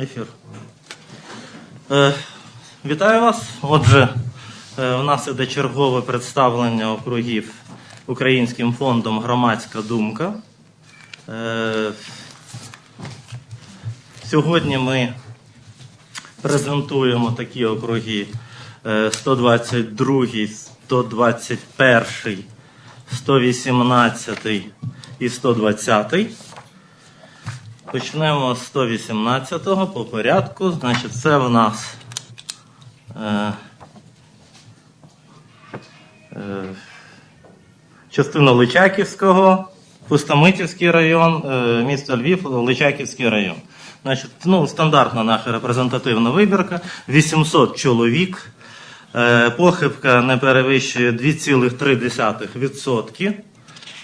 Ефір. Е, вітаю вас. Отже, е, у нас іде чергове представлення округів Українським фондом Громадська думка. Е, сьогодні ми презентуємо такі округи е, 122, 121, 118 і 120. Почнемо з 118-го по порядку. Значить, це в нас е, е, частина Личаківського, Пустомитівський район, е, місто Львів, Личаківський район. Значить, ну, стандартна наша репрезентативна вибірка. 800 чоловік. Е, похибка не перевищує 2,3%.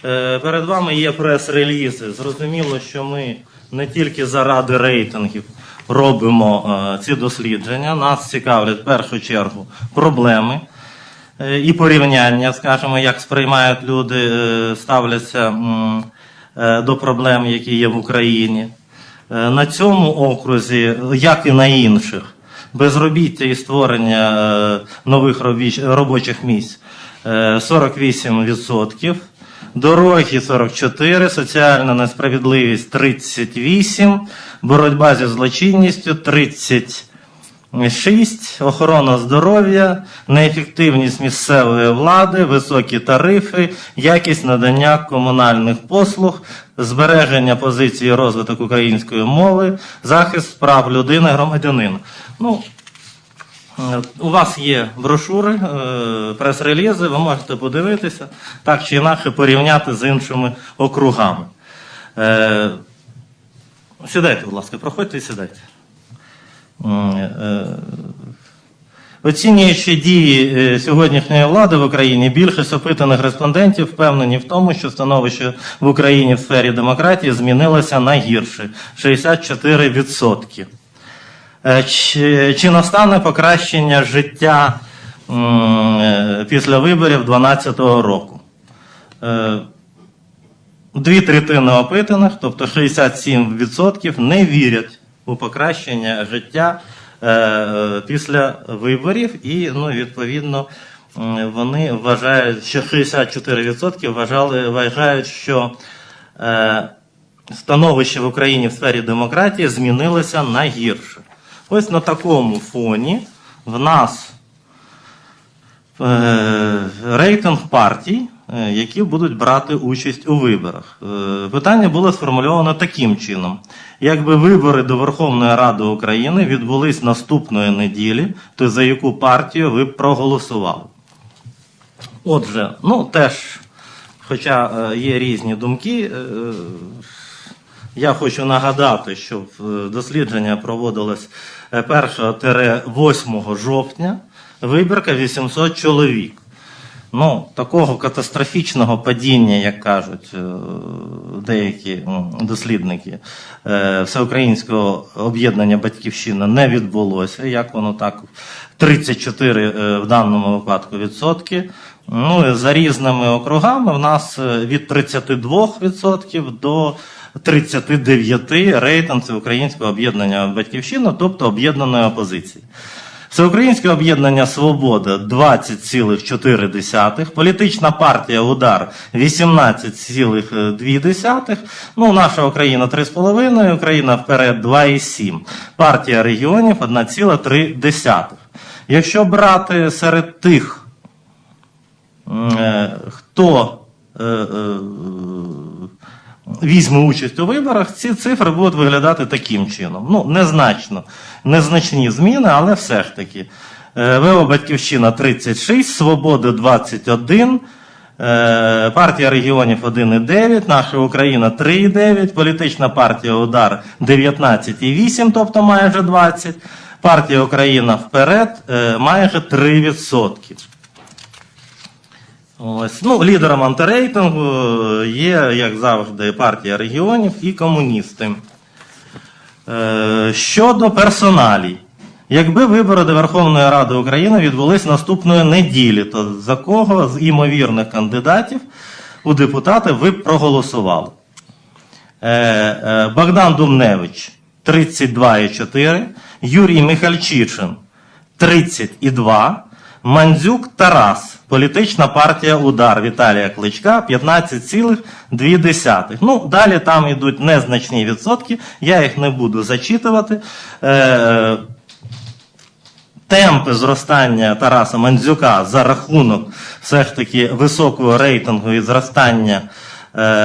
Е, Перед вами є прес-релізи. Зрозуміло, що ми не тільки заради рейтингів робимо е, ці дослідження. Нас цікавлять в першу чергу проблеми е, і порівняння, скажімо, як сприймають люди, е, ставляться до проблем, які є в Україні. На цьому окрузі, як і на інших, безробіття і створення нових робочих місць е, 48%. Дороги 44, соціальна несправедливість 38, боротьба зі злочинністю 36, охорона здоров'я, неефективність місцевої влади, високі тарифи, якість надання комунальних послуг, збереження позиції розвиток української мови, захист прав людини, громадянина. Ну, У вас є брошури, е, прес-релізи, ви можете подивитися, так чи інакше порівняти з іншими округами. Е, Сідайте, будь ласка, проходьте і сідайте. Е, Оцінюючи дії е, сьогоднішньої влади в Україні, більшість опитаних респондентів впевнені в тому, що становище в Україні в сфері демократії змінилося на гірше 64%. Е, Чи, чи настане покращення життя е, після виборів 2012 року? Е, Дві третини опитаних, тобто 67%, не вірять у покращення життя після виборів, і ну, відповідно вони вважають, що 64% вважали, вважають, що становище в Україні в сфері демократії змінилося на гірше. Ось на такому фоні в нас е, рейтинг партій, е, які будуть брати участь у виборах. Е, Питання було сформульовано таким чином: якби вибори до Верховної Ради України відбулись наступної неділі, то за яку партію ви б проголосували? Отже, ну теж, хоча є різні думки, я хочу нагадати, що дослідження проводилось 1-8 жовтня, вибірка 800 чоловік. Ну, такого катастрофічного падіння, як кажуть е, деякі дослідники е, всеукраїнського об'єднання Батьківщина не відбулося. Як воно так? 34 е, в даному випадку відсотки. Ну, за різними округами в нас від 32% до 39 рейтинг Всеукраїнського об'єднання Батьківщина, тобто об'єднаної опозиції. Всеукраїнське об'єднання Свобода 20,4, політична партія Удар 18,2, ну, наша Україна 3,5, Україна вперед 2,7, партія регіонів 1,3. Якщо брати серед тих, е, хто е, е, візьме участь у виборах, ці цифри будуть виглядати таким чином. Ну, незначно, незначні зміни, але все ж таки. Е, ВО Батьківщина 36, Свобода 21, е, партія регіонів 1,9, наша Україна 3,9, політична партія Удар 19,8, тобто майже 20, партія Україна вперед е, майже 3%. Ось. Ну, лідером антирейтингу є, як завжди, партія регіонів і комуністи. Е, щодо персоналій. Якби вибори до Верховної Ради України відбулись наступної неділі, то за кого з імовірних кандидатів у депутати ви б проголосували? Е, е, Богдан Думневич 32,4, Юрій Михальчичин 30,2, Мандзюк Тарас, політична партія Удар Віталія Кличка 15,2. Ну, далі там йдуть незначні відсотки, я їх не буду зачитувати. Е, темпи зростання Тараса Мандзюка за рахунок все ж таки високого рейтингу і зростання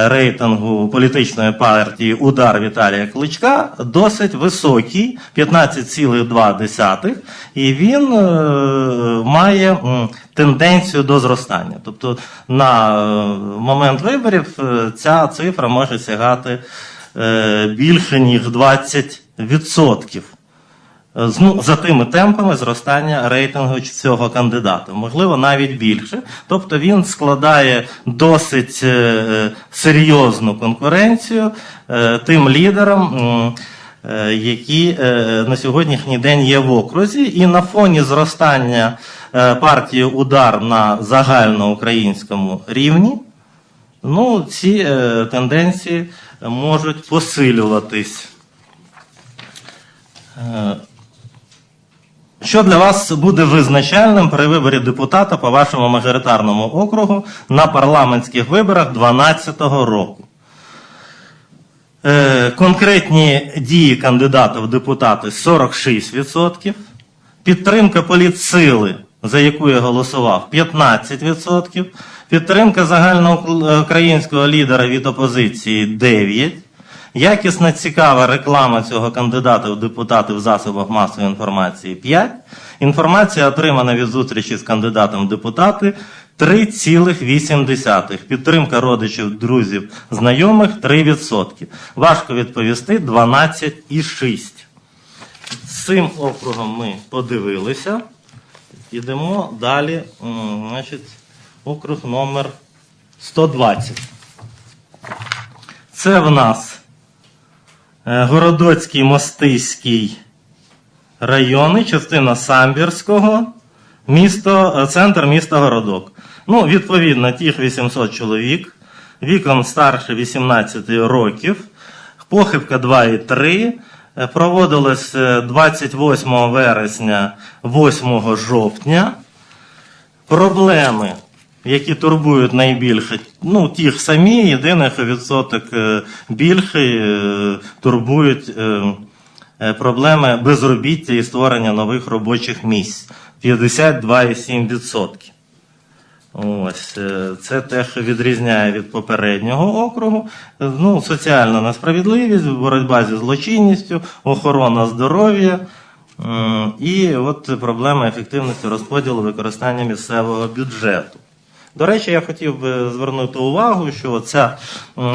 рейтингу політичної партії Удар Віталія Кличка досить високий 15,2, і він е, має тенденцію до зростання. Тобто на е, момент виборів е, ця цифра може сягати е, більше ніж 20%. Ну, за тими темпами зростання рейтингу цього кандидата, можливо, навіть більше. Тобто він складає досить е, е, серйозну конкуренцію тим лідерам, які на сьогоднішній день є в окрузі, і на фоні зростання партії Удар на загальноукраїнському рівні. Ну, ці тенденції можуть посилюватись. Е, що для вас буде визначальним при виборі депутата по вашому мажоритарному округу на парламентських виборах 2012 року? Е, конкретні дії кандидата в депутати 46%, підтримка політсили, за яку я голосував, 15%, підтримка загальноукраїнського лідера від опозиції 9%, якісна цікава реклама цього кандидата в депутати в засобах масової інформації 5%, інформація отримана від зустрічі з кандидатом в депутати 3,8%. Підтримка родичів, друзів, знайомих 3%. Важко відповісти 12,6%. З цим округом ми подивилися. Йдемо далі. Значить, округ номер 120. Це в нас Городоцький Мостиський райони, частина Самбірського, місто, е, центр міста Городок. Ну, відповідно, тих 800 чоловік, віком старше 18 років, похибка 2,3. е, Проводилось е, 28 вересня, 8 жовтня. Проблеми, які турбують найбільше, ну, ж самі, єдине, що відсоток е, більший, е, турбують е, проблеми безробіття і створення нових робочих місць 52,7%. Ось це те, що відрізняє від попереднього округу. Ну, соціальна несправедливість, боротьба зі злочинністю, охорона здоров'я. І от проблема ефективності розподілу використання місцевого бюджету. До речі, я хотів би звернути увагу, що ця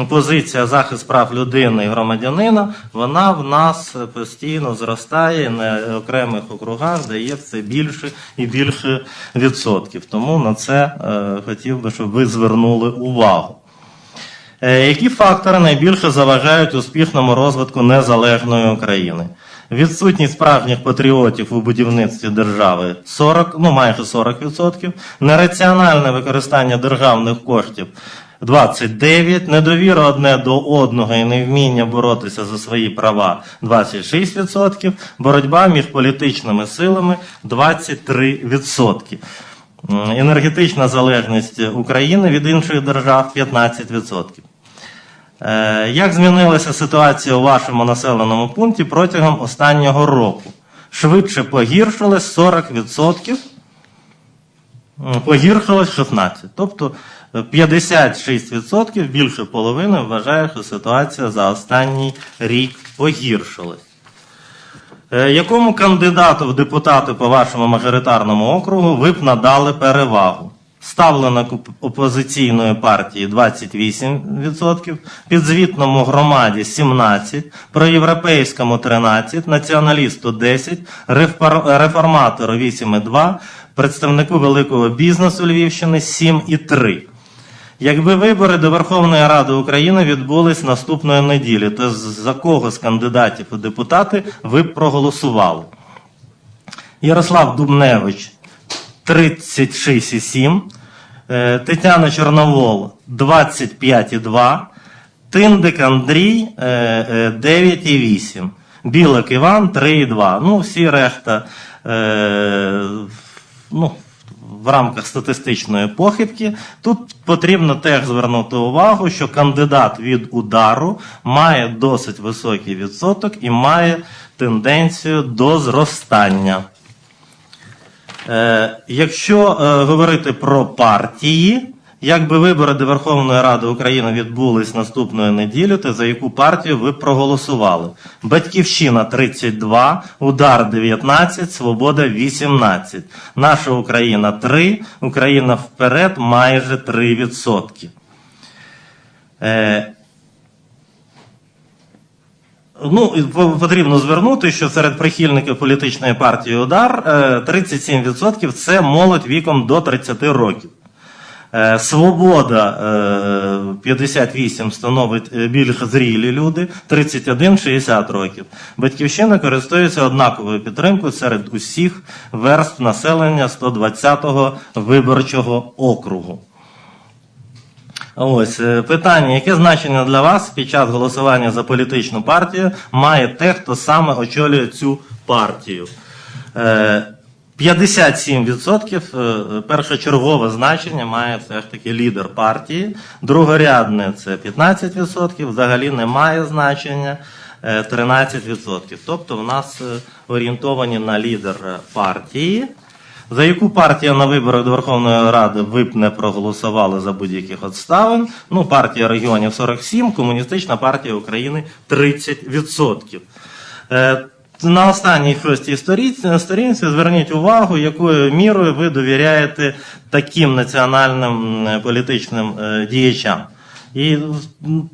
позиція захист прав людини і громадянина, вона в нас постійно зростає на окремих округах, дає все більше і більше відсотків. Тому на це е, хотів би, щоб ви звернули увагу. Е, Які фактори найбільше заважають успішному розвитку незалежної України? Відсутність справжніх патріотів у будівництві держави 40, ну майже 40%, нераціональне використання державних коштів 29, недовіра одне до одного і невміння боротися за свої права 26%, боротьба між політичними силами 23%. Енергетична залежність України від інших держав 15%. Е, Як змінилася ситуація у вашому населеному пункті протягом останнього року? Швидше погіршилось 40%, погіршилось 16%. Тобто е, 56%, більше половини вважає, що ситуація за останній рік погіршилась. Е, Якому кандидату в депутати по вашому мажоритарному округу ви б надали перевагу? Ставленик оп- опозиційної партії 28%, підзвітному громаді 17%, проєвропейському 13%, націоналісту 10%, реформатору 8,2%, представнику великого бізнесу Львівщини 7,3%. Якби вибори до Верховної Ради України відбулись наступної неділі, то за кого з кандидатів у депутати ви б проголосували? Ярослав Дубневич 36,7, е, Тетяна Чорновол 25,2, Тиндик Андрій е, е, 9,8. Білик Іван 3,2. Ну, всі решта е, ну, в рамках статистичної похибки. Тут потрібно теж звернути увагу, що кандидат від удару має досить високий відсоток і має тенденцію до зростання. Е, якщо е, говорити про партії, якби вибори до Верховної Ради України відбулись наступної неділі, то за яку партію ви проголосували? Батьківщина 32, Удар 19, Свобода 18. Наша Україна 3, Україна вперед майже 3%. Е, Ну, потрібно звернути, що серед прихильників політичної партії Удар е, 37% це молодь віком до 30 років. Е, Свобода е, 58 становить е, більш зрілі люди, 31 60 років. Батьківщина користується однаковою підтримкою серед усіх верств населення 120-го виборчого округу. Ось е, питання, яке значення для вас під час голосування за політичну партію має те, хто саме очолює цю партію? Е, 57% е, першочергове значення має все ж таки лідер партії, другорядне це 15%, взагалі немає значення е, 13%. Тобто в нас е, орієнтовані на лідер е, партії. За яку партію на виборах до Верховної Ради ви б не проголосували за будь-яких обставин? Ну, партія регіонів 47, Комуністична партія України 30%. Е, на останній шостій сторінці, зверніть увагу, якою мірою ви довіряєте таким національним політичним е, діячам. І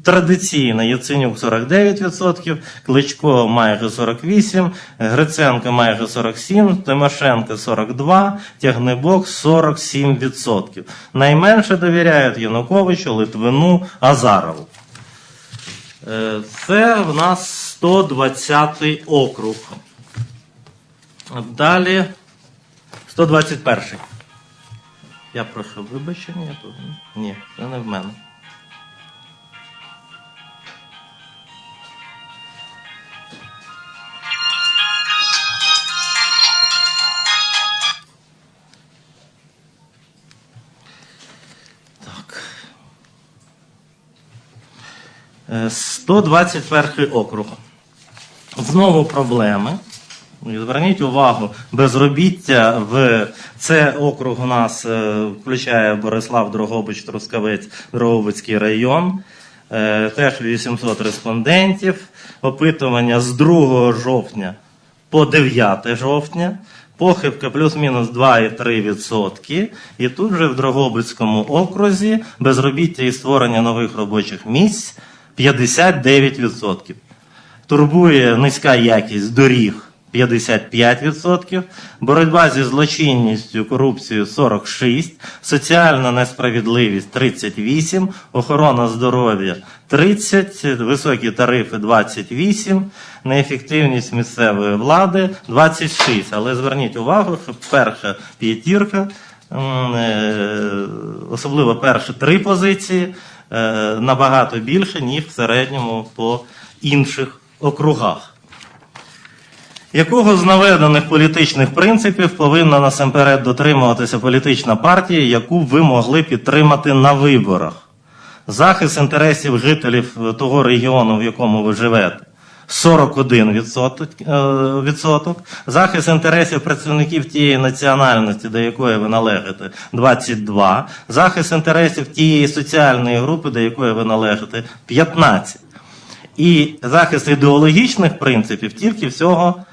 традиційно Яценюк 49%, Кличко майже 48%, Гриценко майже 47%, Тимошенко 42%, Тягнебок 47%. Найменше довіряють Януковичу, Литвину, Азарову. Е, Це в нас 120 округ. Далі 121. Я прошу вибачення. Ні, це не в мене. 121 округ. Знову проблеми. Зверніть увагу, безробіття в це округ у нас е, включає Борислав Дрогобич, Трускавець, Дрогобицький район. Е, Теж 800 респондентів. Опитування з 2 жовтня по 9 жовтня. Похибка плюс-мінус 2,3%. І тут же в Дрогобицькому окрузі безробіття і створення нових робочих місць 59%. Турбує низька якість доріг 55%, боротьба зі злочинністю, корупцією 46%, соціальна несправедливість 38%, охорона здоров'я 30%, високі тарифи 28%, неефективність місцевої влади 26%. Але зверніть увагу, що перша п'ятірка, е, особливо перші три позиції, набагато більше, ніж в середньому по інших округах. Якого з наведених політичних принципів повинна насамперед дотримуватися політична партія, яку ви могли підтримати на виборах? Захист інтересів жителів того регіону, в якому ви живете. 41 відсоток, е, відсоток. Захист інтересів працівників тієї національності, до якої ви належите, 22. Захист інтересів тієї соціальної групи, до якої ви належите, 15%. І захист ідеологічних принципів тільки всього,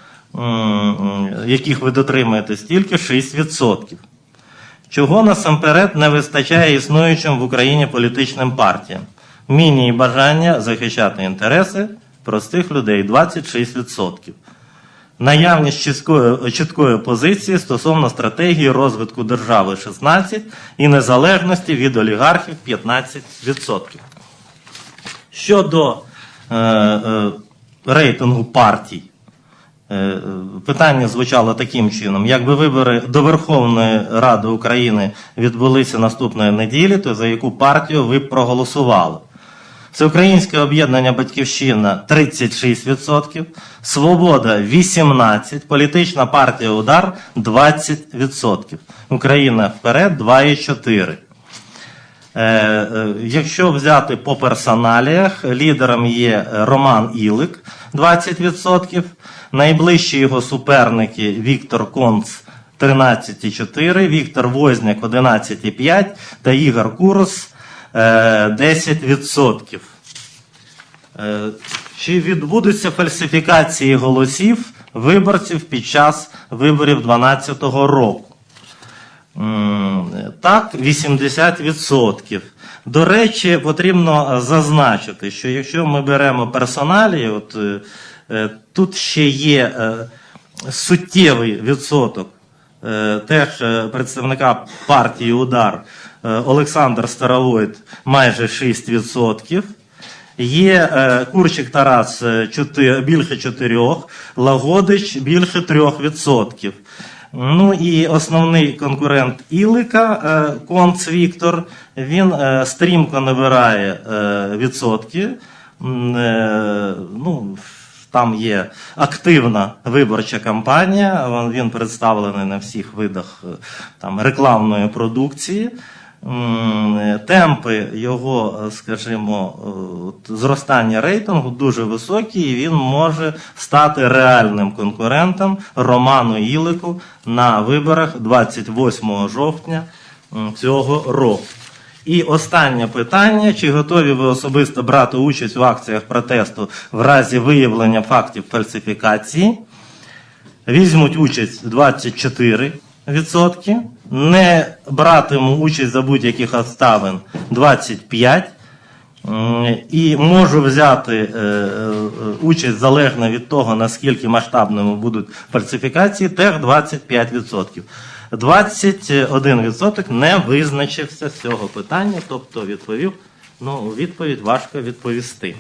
яких ви дотримуєтесь, тільки 6%. Чого насамперед не вистачає існуючим в Україні політичним партіям? Міні і бажання захищати інтереси простих людей 26%. Наявність чіткої, чіткої позиції стосовно стратегії розвитку держави 16 і незалежності від олігархів 15%. Щодо е, е, рейтингу партій, е, питання звучало таким чином: якби вибори до Верховної Ради України відбулися наступної неділі, то за яку партію ви б проголосували? Всеукраїнське об'єднання Батьківщина 36%, Свобода 18%, політична партія Удар 20%. Україна вперед 2,4%. Е, е, Якщо взяти по персоналіях, лідером є Роман Ілик 20%, найближчі його суперники Віктор Конц 13,4%, Віктор Возняк 11,5% та Ігор Курос 10%. Е, Чи відбудуться фальсифікації голосів виборців під час виборів 2012 року? Так, 80%. До речі, потрібно зазначити, що якщо ми беремо персоналі, от, е, е, тут ще є е, суттєвий відсоток е, теж е, представника партії Удар е, Олександр Старовойт майже 6%. Є е, Курчик Тарас е, чотир- більше 4, Лагодич більше 3%. Ну і основний конкурент Ілика, е, Конц Віктор, він е, стрімко набирає е, відсотки. Е, Ну, там є активна виборча кампанія. Він- представлений на всіх видах е, там, рекламної продукції. Е, Темпи його, е, скажімо, е, зростання рейтингу дуже високі, і він може стати реальним конкурентом Роману Ілику на виборах 28 жовтня цього року. І останнє питання: чи готові ви особисто брати участь в акціях протесту в разі виявлення фактів фальсифікації? Візьмуть участь 24%, не братиму участь за будь-яких обставин 25%. І можу взяти е, е, участь залежно від того, наскільки масштабними будуть фальсифікації, теж 25%. 21% не визначився з цього питання, тобто відповів, ну, відповідь важко відповісти.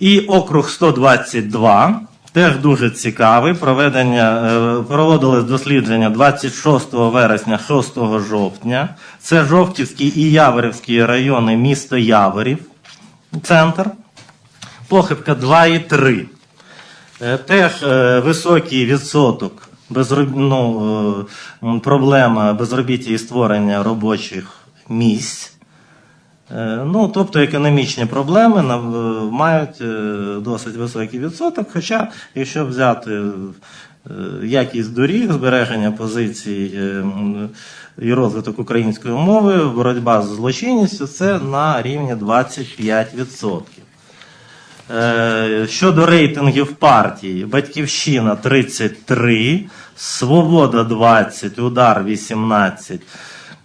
І округ 122, теж дуже цікавий. Проведення, е, проводилось дослідження 26 вересня, 6 жовтня. Це Жовтівський і Яворівський райони, місто Яворів, центр. Похибка 2,3. Е, Теж е, високий відсоток безроб... ну, проблема безробіття і створення робочих місць. Е, Ну, тобто економічні проблеми е, мають е, досить високий відсоток. Хоча, якщо взяти якість доріг, збереження позицій і розвиток української мови, боротьба з злочинністю, це на рівні 25%. Е, Щодо рейтингів партії, Батьківщина 33, Свобода 20, Удар 18,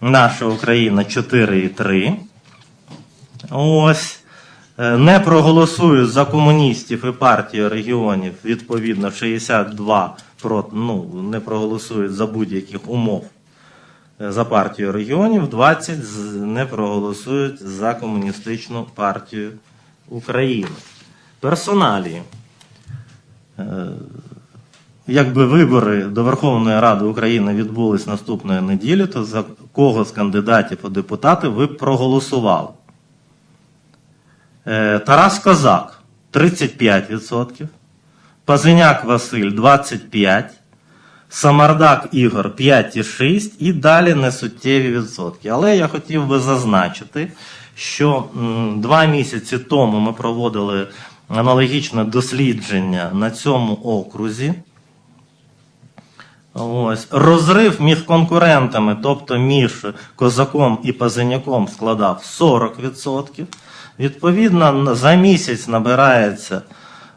Наша Україна 4,3. Ось. Е, Не проголосують за комуністів і партію регіонів, відповідно, 62 проти, ну, не проголосують за будь-яких умов е, за партію регіонів, 20 не проголосують за комуністичну партію України. Персоналії. Е, Якби вибори до Верховної Ради України відбулись наступної неділі, то за кого з кандидатів у депутати ви б проголосували? Е, Тарас Козак 35%, Пазиняк Василь 25%, Самардак Ігор 5,6% і далі несуттєві відсотки. Але я хотів би зазначити, що два місяці тому ми проводили аналогічне дослідження на цьому окрузі. Ось розрив між конкурентами, тобто між козаком і пазиняком, складав 40%. Відповідно, за місяць набирається,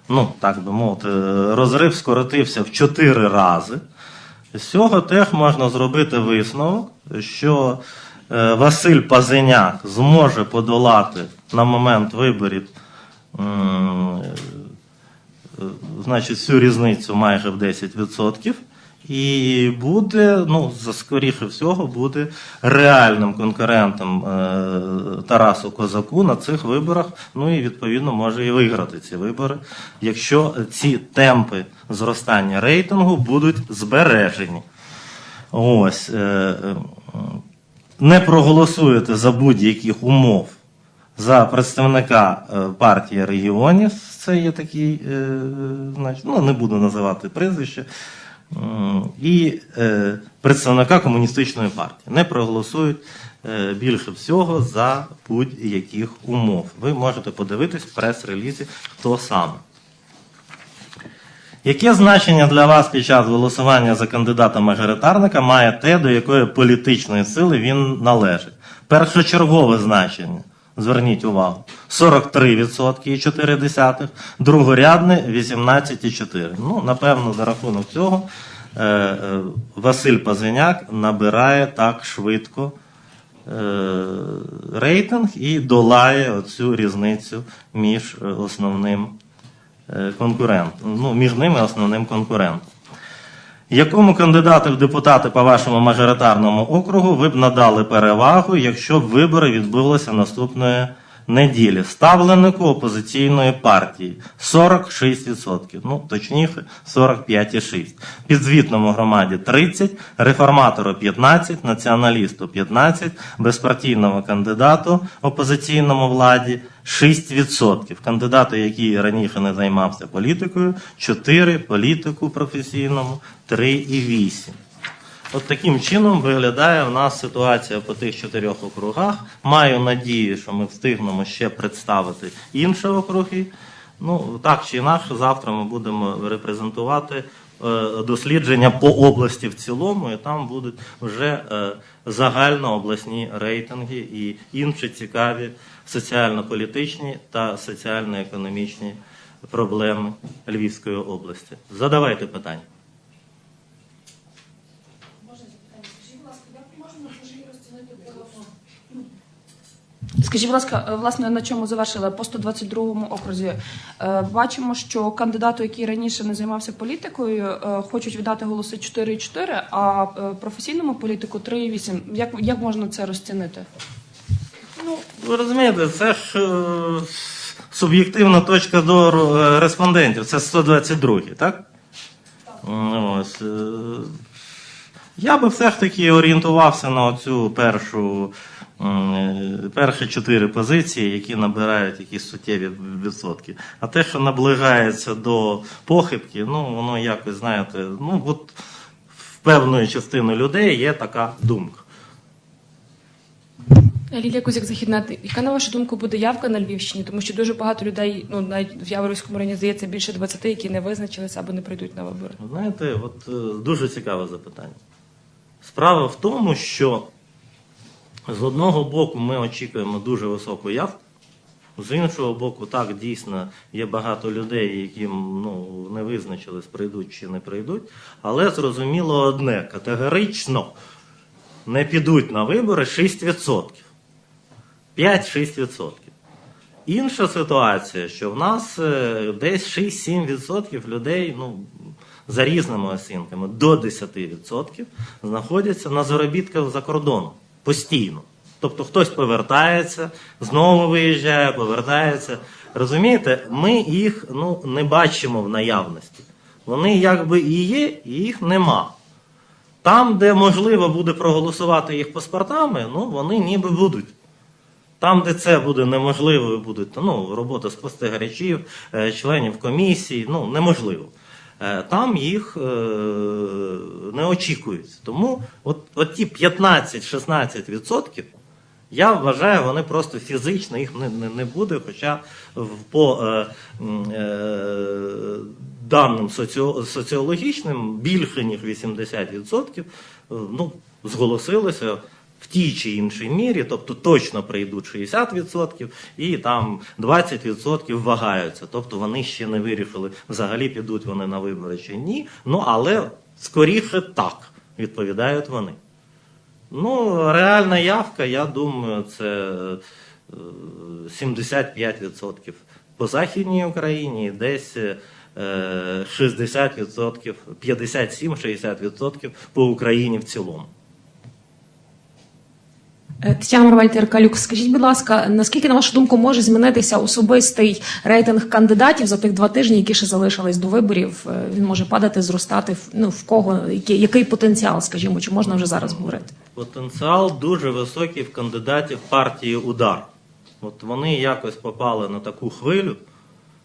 ну так би мовити, розрив скоротився в 4 рази. З цього теж можна зробити висновок, що е, Василь Пазиняк зможе подолати на момент виборів м, е, значить, всю різницю майже в 10%. І буде, ну, скоріше всього, буде реальним конкурентом е, Тарасу Козаку на цих виборах. Ну і відповідно може і виграти ці вибори, якщо ці темпи зростання рейтингу будуть збережені. Ось. Е, е, не проголосуєте за будь-яких умов за представника партії регіонів, це є такий, значить, ну не буду називати прізвище, і е, представника комуністичної партії. Не проголосують е, більше всього за будь-яких умов. Ви можете подивитись в прес-релізі, хто саме. Яке значення для вас під час голосування за кандидата-мажоритарника має те, до якої політичної сили він належить? Першочергове значення. Зверніть увагу. 43,4, другорядне 18,4. Ну, напевно, за рахунок цього е, е, Василь Пазиняк набирає так швидко е, рейтинг і долає оцю різницю між основним конкурентом, ну, між ними основним конкурентом. Якому кандидату в депутати по вашому мажоритарному округу ви б надали перевагу, якщо б вибори відбулися наступної неділі? Ставленику опозиційної партії 46%, ну точніше 45,6%. Підзвітному громаді 30%, реформатору 15%, націоналісту 15%, безпартійному кандидату опозиційному владі 6%. Кандидату, який раніше не займався політикою, 4, політику професійному 3,8. От таким чином виглядає в нас ситуація по тих чотирьох округах. Маю надію, що ми встигнемо ще представити інші округи. Ну, так чи інакше, завтра ми будемо репрезентувати е, дослідження по області в цілому, і там будуть вже е, загальнообласні рейтинги і інші цікаві соціально-політичні та соціально-економічні проблеми Львівської області. Задавайте питання. Скажіть, будь ласка, е, власне, на чому завершили? По 122 окрузі. Е, Бачимо, що кандидату, який раніше не займався політикою, е, хочуть віддати голоси 4,4, а професійному політику 3,8. Як, як можна це розцінити? Ну, ви розумієте, це ж е, суб'єктивна точка зору е, респондентів. Це 122, так? Ну, Ось, е, я би все ж таки орієнтувався на цю першу, е, перші чотири позиції, які набирають якісь суттєві відсотки. А те, що наближається до похибки, ну воно якось, знаєте, ну от в певної частини людей є така думка. Лілія Кузяк Західна, яка на вашу думку буде явка на Львівщині? Тому що дуже багато людей, ну навіть в Яворівському районі здається більше 20, які не визначилися або не прийдуть на вибори. Знаєте, от е, дуже цікаве запитання. Справа в тому, що з одного боку ми очікуємо дуже високу явку, з іншого боку, так, дійсно, є багато людей, які ну, не визначились, прийдуть чи не прийдуть. Але зрозуміло одне: категорично не підуть на вибори 6%. 5-6%. Інша ситуація, що в нас е, десь 6-7% людей, ну, за різними оцінками, до 10% знаходяться на заробітках за кордоном постійно. Тобто хтось повертається, знову виїжджає, повертається. Розумієте, ми їх ну, не бачимо в наявності. Вони якби і є, і їх нема. Там, де можливо буде проголосувати їх паспортами, ну вони ніби будуть. Там, де це буде неможливо, буде ну, робота спостерігачів, е, членів комісії, ну неможливо. Е, Там їх е, не очікується. Тому от, от ті 15-16%, я вважаю, вони просто фізично їх не, не, не буде, хоча по е, е, даним соціо, соціологічним більше ніж 80% е, ну, зголосилося в тій чи іншій мірі, тобто точно прийдуть 60%, і там 20% вагаються. Тобто вони ще не вирішили, взагалі підуть вони на вибори чи ні. Ну але скоріше так відповідають вони. Ну, реальна явка, я думаю, це е, 75% по Західній Україні, десь е, 60%, 57-60% по Україні в цілому. Е, Тетяна Марвальтер Калюк, скажіть, будь ласка, наскільки, на вашу думку, може змінитися особистий рейтинг кандидатів за тих два тижні, які ще залишились до виборів? Е, Він може падати, зростати ну, в кого, який, який потенціал, скажімо, чи можна вже зараз говорити? Потенціал дуже високий в кандидатів партії Удар. От вони якось попали на таку хвилю,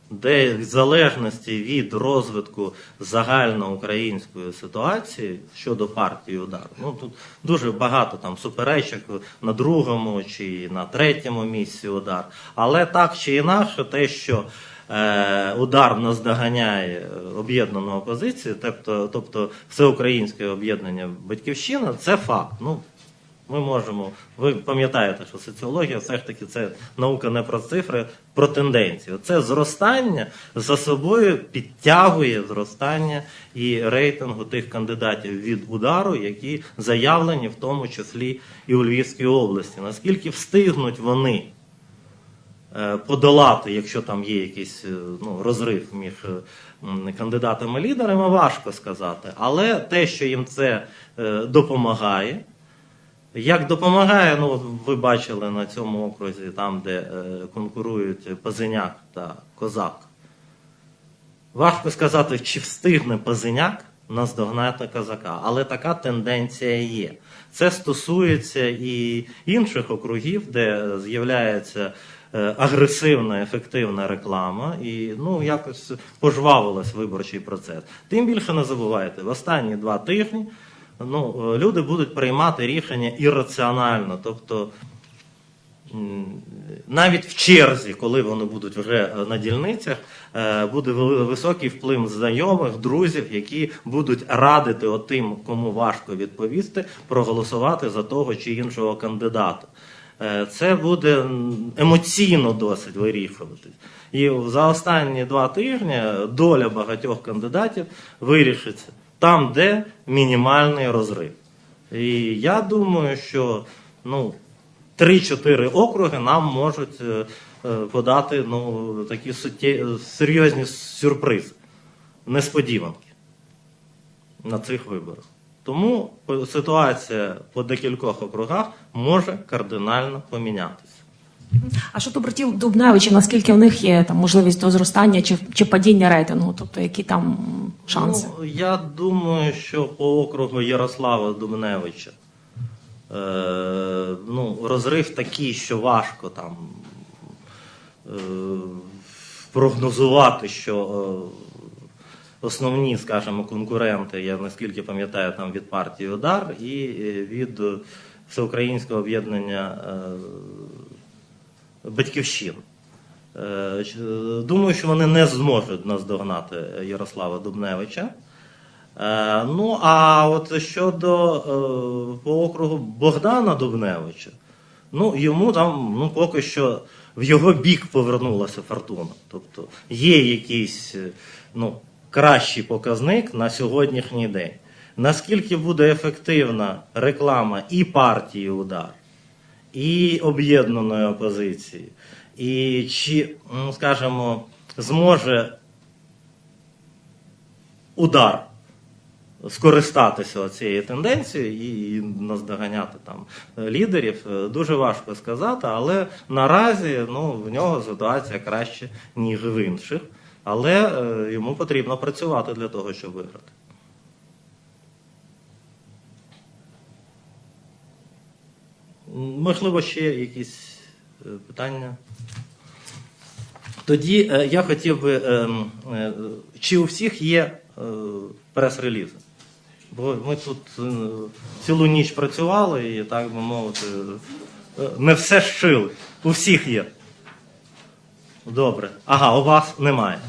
де в залежності від розвитку загальноукраїнської ситуації щодо партії удар, ну тут дуже багато там суперечок на другому чи на третьому місці удар. Але так чи інакше, те, що е, удар наздоганяє е, об'єднану опозицію, тобто, тобто всеукраїнське об'єднання батьківщина, це факт. Ну, ми можемо, ви пам'ятаєте, що соціологія все ж таки це наука не про цифри, про тенденцію. Це зростання за собою підтягує зростання і рейтингу тих кандидатів від удару, які заявлені в тому числі і у Львівській області. Наскільки встигнуть вони е, подолати, якщо там є якийсь е, ну, розрив між е, кандидатами лідерами, важко сказати. Але те, що їм це допомагає. Як допомагає, ну ви бачили на цьому окрузі, там, де е, конкурують Пазиняк та Козак. Важко сказати, чи встигне Пазиняк наздогнати козака, але така тенденція є. Це стосується і інших округів, де з'являється е, агресивна, ефективна реклама, і ну якось пожвавилась виборчий процес. Тим більше не забувайте, в останні два тижні ну, е, люди будуть приймати рішення ірраціонально, тобто навіть в черзі, коли вони будуть вже е, на дільницях, е, буде високий вплив знайомих, друзів, які будуть радити отим, кому важко відповісти, проголосувати за того чи іншого кандидата. Це буде емоційно досить вирішуватись. І за останні два тижні доля багатьох кандидатів вирішиться там, де мінімальний розрив. І я думаю, що ну, 3-4 округи нам можуть е, е, подати ну, такі серйозні сюрпризи, несподіванки на цих виборах. Тому ситуація по декількох округах може кардинально помінятися. А щодо братів Дубневичів, наскільки в них є там можливість до зростання чи, чи падіння рейтингу? Тобто які там шанси? Ну, я думаю, що по округу Ярослава Дубневича е, ну, розрив такий, що важко там е, прогнозувати, що е, основні, скажімо, конкуренти, я наскільки пам'ятаю, там від партії Удар і е, від е, Всеукраїнського об'єднання е, батьківщин. Е, Думаю, що вони не зможуть наздогнати Ярослава Дубневича. Е, Ну, а от щодо е, по округу Богдана Дубневича, ну йому там ну, поки що в його бік повернулася фортуна. Тобто є якийсь ну, кращий показник на сьогоднішній день. Наскільки буде ефективна реклама і партії удар, і об'єднаної опозиції, і чи, ну, скажімо, зможе удар скористатися цією тенденцією і наздоганяти там лідерів, е, дуже важко сказати, але наразі ну, в нього ситуація краще, ніж в інших. Але е, йому потрібно працювати для того, щоб виграти. Можливо, ще якісь е, питання? Тоді е, я хотів би, е, чи у всіх є прес-релізи? Бо ми тут цілу ніч працювали і, так би мовити, не все щили. У всіх є. Добре. Ага, у вас немає.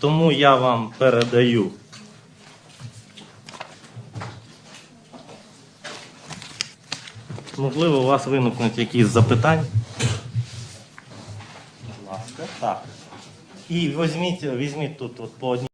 Тому я вам передаю. Можливо, у вас виникнуть якісь запитання. Будь ласка. Так. І візьміть, візьміть тут от по одній.